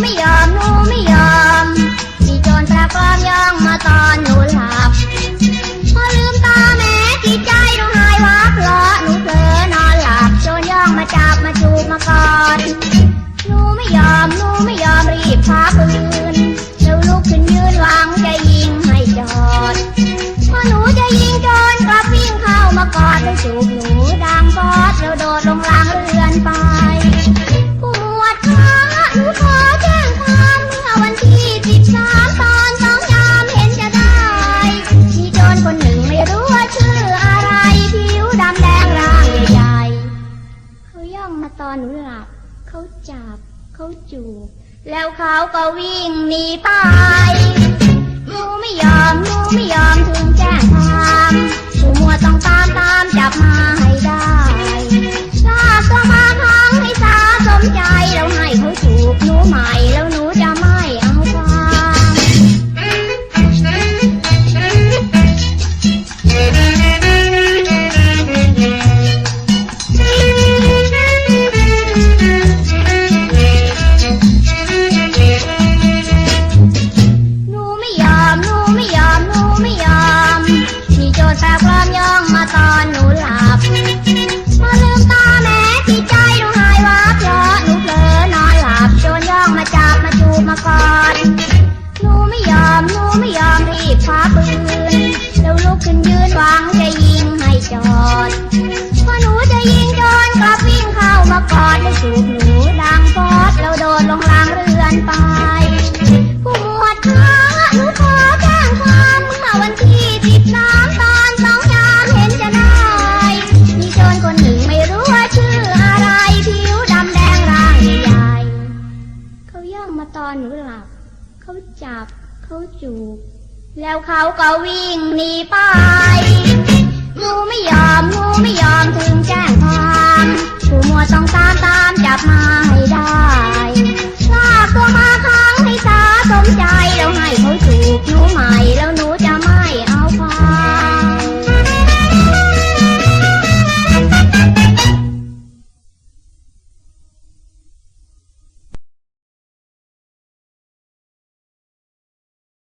ไม่ยอมหนูไม่ยอม มีโจรประกอมย่องมาตอนหนูหลับ พอลืมตาแม้ที่ใจหนูหายวับลาะหนูเผลอนอนหลับ โจรย่องมาจับมาจูบมากอดหนูไม่ยอมหนูไม่ยอมรีบคว้าปืนแล้ลุกขึ้นยืนวางจะยิงให้จอด พอหนูจะยิงโจรก็ยิงเข้ามากอดแล้จูบหนูดังกอดแล้วโดดลงลา องมาตอนหนูหลับ เขาจับเขาจูบ แล้วเขาก็วิ่งหนีไปหนูไม่ยอมหนูไม่ยอมถึงแจ้งความหนูมัวต้องตามตามจับมาให้ได้ลากตัวมาทางให้สาสมใจแล้วให้เขาจูบหนูใหม่ ย่ อนหนูหลับ เขาจับเขาจูบ แล้วเขาก็วิ่งหนีไปหนูไม่ยอมหนูไม่ยอมถึงแจ้งความห